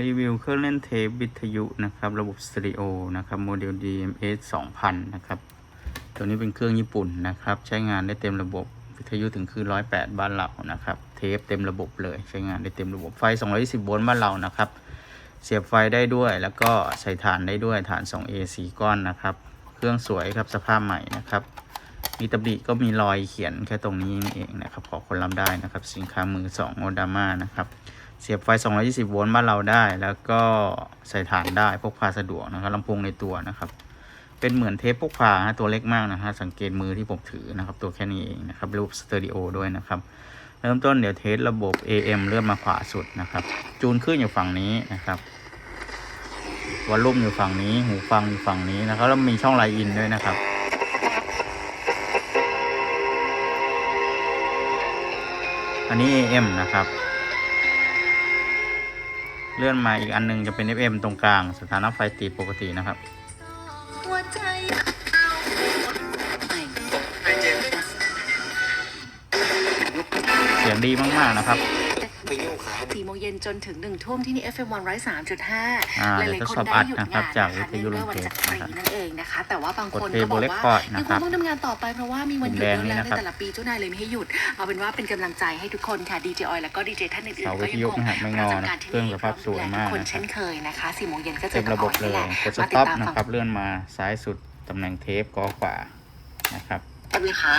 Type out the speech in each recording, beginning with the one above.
รีวิวเครื่องเล่นเทปวิทยุนะครับระบบสเตอริโอนะครับโมเดล DMS 2000 นะครับ ตัวนี้เป็นเครื่องญี่ปุ่นนะครับ ใช้งานได้เต็มระบบวิทยุถึงคือ 108 บ้านเรานะครับ เทปเต็มระบบเลยใช้งานได้เต็มระบบไฟ 220 โวลต์บ้านเรานะครับ เสียบไฟได้ด้วยแล้วก็ใส่ฐานได้ด้วยฐาน 2A 4ก้อนนะครับ เครื่องสวยครับสภาพใหม่นะครับมีตำหนิก็มีรอยเขียนแค่ตรงนี้นี่เองนะครับ ขอคนรับได้นะครับ สินค้ามือ2โอดาม่านะครับ เสียบไฟ 220 โวลต์บ้านเราได้ แล้วก็ใส่ฐานได้พกพาสะดวกนะครับลำโพงในตัวนะครับ เป็นเหมือนเทปพกพาฮะตัวเล็กมากนะฮะสังเกตมือที่ผมถือนะครับ ตัวแค่นี้เองนะครับรูปสเตอริโอด้วยนะครับ เริ่มต้นเดี๋ยวเทสระบบ AM เลื่อนมาขวาสุดนะครับ จูนขึ้นอยู่ฝั่งนี้นะครับวอลลุ่มอยู่ฝั่งนี้ หูฟังอยู่ฝั่งนี้นะครับแล้วมีช่องไลน์อินด้วยนะครับอันนี้ AM นะครับ เลื่อนมาอีกอันหนึงจะเป็น FM ตรงกลาง สถานะไฟติดปกตินะครับหัวใจเสียงดีมากๆนะครับ สี่โมงเย็นจนถึงหนึ่งทุ่มที่นี่ FM 1 0 3 5อ่าหเดี๋ยวลายทดๆคนสอบได้อัดหยุดนะครับงานจากนะคะวิทยุเนื่องด้วยวันเทจัปกรีนะครับนั่นเองนะคะ แต่ว่าบางคนกด play ก็บอกว่า record นะยังคครับงต้องทำงานต่อไปเพราะว่ามีวันหยุดแดงเยอะนี่แล้วนะในครับแต่ละปีเจ้านายเลยไม่ให้หยุด เอาเป็นว่าเป็นกำลังใจให้ทุกคนค่ะดีเจออยแล้วก็ดีเจท่านอื่นเสาๆวิก็ทยังยุคงนะครับไม่งประอจำนะการที่เครื่องนี่สภาพสวยมากทุคนนะครัเช่บนเคยนะคะสี่โมงเย็นก็เจเต็อมกับระบบออยเลนี่แหยละกดสมาติต็ดอปตามนะฟังครับเลื่อนมาซ้ายสุดตำแหน่งเทปกอขวานะครับกันไหมคะ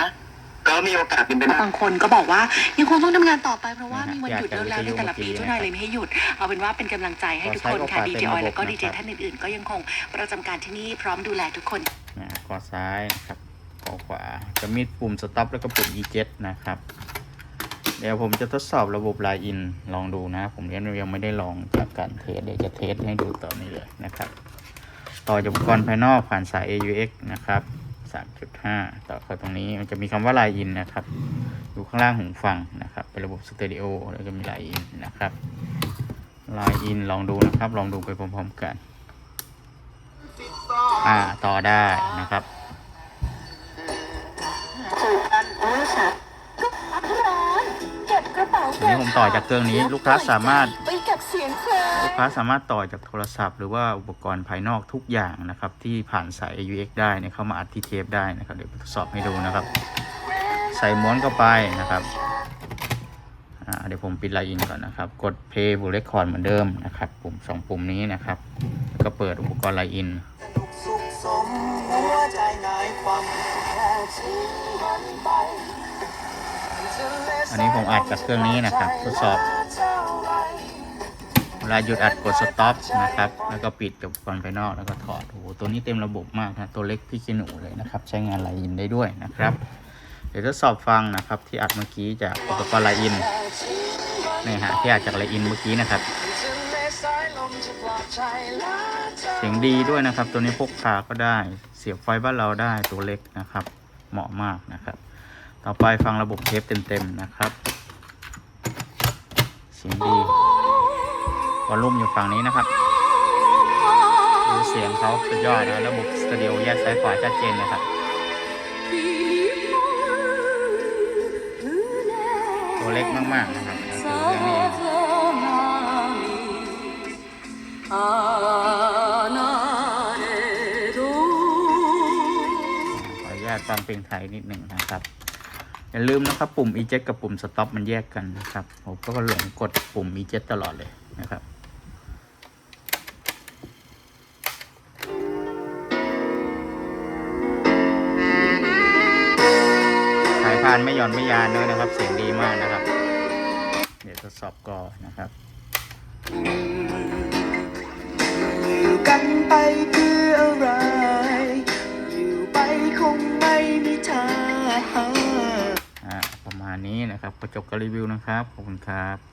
ก็มีโอกาสเป็นไปได้บางคนก็บอกว่ายังคงต้องทำงานต่อไปเพราะว่ามีวันหยุดเยอะแล้วในแต่ละปีเจ้านายเลยไม่ให้หยุด เอาเป็นว่าเป็นกำลังใจให้ทุกคนค่ะดีเจออยแล้วก็ดีเจท่านอื่นๆ ก็ยังคงประจำการที่นี่พร้อมดูแลทุกคนนะกอซ้ายนะครับกอขวาจะมีปุ่มสต็อปแล้วก็ปุ่ม E7 นะครับ เดี๋ยวผมจะทดสอบระบบไลน์อินลองดูนะ ผมยังยังไม่ได้ลองจากการเทสเดี๋ยวจะเทสให้ดูต่อนี้เลยนะครับ ต่อจากอุปกรณ์ภายนอกผ่านสาย AUX นะครับ 3.5ต่อเข้าตรงนี้มันจะมีคำว่าไลน์อินนะครับอยู่ข้างล่างหูฟังนะครับ เป็นระบบสเตอริโอแล้วก็มีไลน์อินนะครับไลน์อินลองดูนะครับ ลองดูไปพร้อมๆกัน อ่าต่อได้นะครับทีนี้ผมต่อจากเครื่องนี้ลูกค้าสามารถ ลูกค้าสามารถต่อจากโทรศัพท์ หรือว่าอุปกรณ์ภายนอกทุกอย่างนะครับ ที่ผ่านสาย AUX ได้เนี่ยเข้ามาอัดที่เทปได้นะครับ เดี๋ยวทดสอบให้ดูนะครับ ใส่ม้วนเข้าไปนะครับเดี๋ยวผมปิดไลน์อินก่อนนะครับ กด play บุเรคคอร์ดเหมือนเดิมนะครับ ปุ่มสองปุ่มนี้นะครับแล้วก็เปิดอุปกรณ์ไลน์อินอันนี้ผมอัดกับเครื่องนี้นะครับ ทดสอบ ลาหยุดอัดกด stop นะครับ แล้วก็ปิดกับอุปกรณ์ภายนอกแล้วก็ถอดโอ้โหตัวนี้เต็มระบบมากนะตัวเล็กพี่ขี้หนูเลยนะครับ ใช้งานไลน์อินได้ด้วยนะครับ เดี๋ยวทดสอบฟังนะครับ ที่อัดเมื่อกี้จากอุปกรณ์ไลน์อินนี่ฮะที่อัดจากไลน์อินเมื่อกี้นะครับเสียงดีด้วยนะครับ ตัวนี้พกพาก็ได้เสียบไฟบ้านเราได้ตัวเล็กนะครับ เหมาะมากนะครับ ต่อไปฟังระบบเทปเต็มๆนะครับ เสียงดี วอลลุ่มอยู่ฝั่งนี้นะครับดูเสียงเขาสุดยอดนะระบบสตูดิโอแยกซ้ายขวาชัดเจนนะครับตัวเล็กมากๆนะครับคือเรื่องนี้ขออนุญาตฟังเพลงไทยนิดหนึ่งนะครับอย่าลืมนะครับปุ่ม eject กับปุ่ม stop มันแยกกันนะครับ ผมก็หลงกดปุ่ม eject ตลอดเลยนะครับายพานไม่หย่อนไม่ยานด้วยนะครับ เสียงดีมากนะครับ เดี๋ยวทดสอบก่อนนะครับอยู่กันไปเพื่ออะไร อยู่ไปคงไม่มีทางอ่าประมาณนี้นะครับประจบกับรีวิวนะครับ ขอบคุณครับ